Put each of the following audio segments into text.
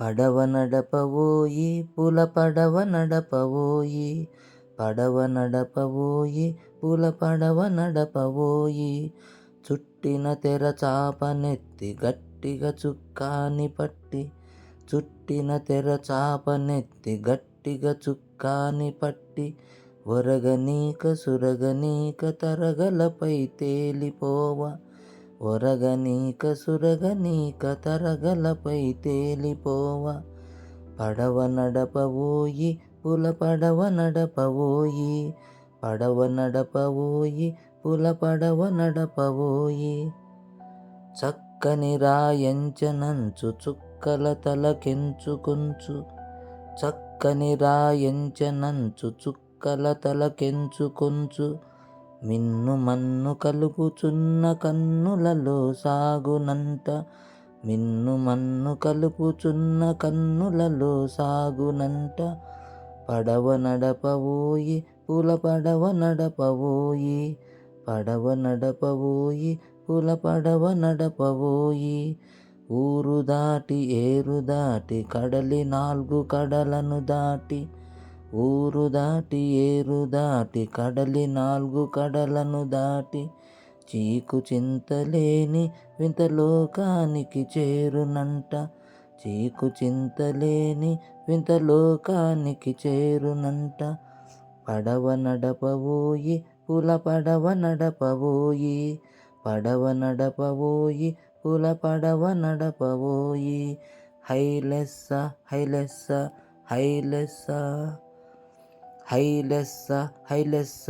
పడవ నడపవోయి పుల పడవ నడపవోయి పడవ నడపవోయి పుల పడవ నడపవోయి. చుట్టిన తెర చాపనెత్తి గట్టిగా చుక్కాని పట్టి చుట్టిన తెర చాపనెత్తి గట్టిగా చుక్కాని పట్టి ఒరగనీక సురగనీక తరగలపై తేలిపోవ. ఒరగనీక సురగనీక తరగలపై తేలిపోవ. పడవ నడపవోయి పుల పడవ నడపవోయి పడవ నడపవోయి పుల పడవ నడపవోయి చక్కని రాయంచనంచు చుక్కల తలకెంచుకొంచు చక్కని రాయంచనంచు చుక్కల తలకెంచుకొంచు మిన్ను మన్ను కలుపుచున్న కన్నులలో సాగునంత. మిన్ను మన్ను కలుపుచున్న కన్నులలో సాగునంట పడవ నడపవోయి పూల పడవ నడపవోయి పడవ నడపవోయి పూల పడవ నడపవోయి. ఊరు దాటి ఏరు దాటి కడలి నాలుగు కడలను దాటి ఊరు దాటి ఏరు దాటి కడలి నాలుగు కడలను దాటి చీకు చింతలేని వింత లోకానికి చేరునంట. చీకు చింతలేని వింత లోకానికి చేరునంట. పడవ నడపవోయి పుల పడవ నడపవోయి పడవ నడపవోయి పుల పడవ నడపవోయి. హైలెస్స హైలెస్స హైలెస్స. హైలెస్స హైలెస్స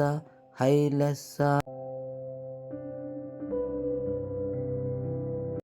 హైలెస్స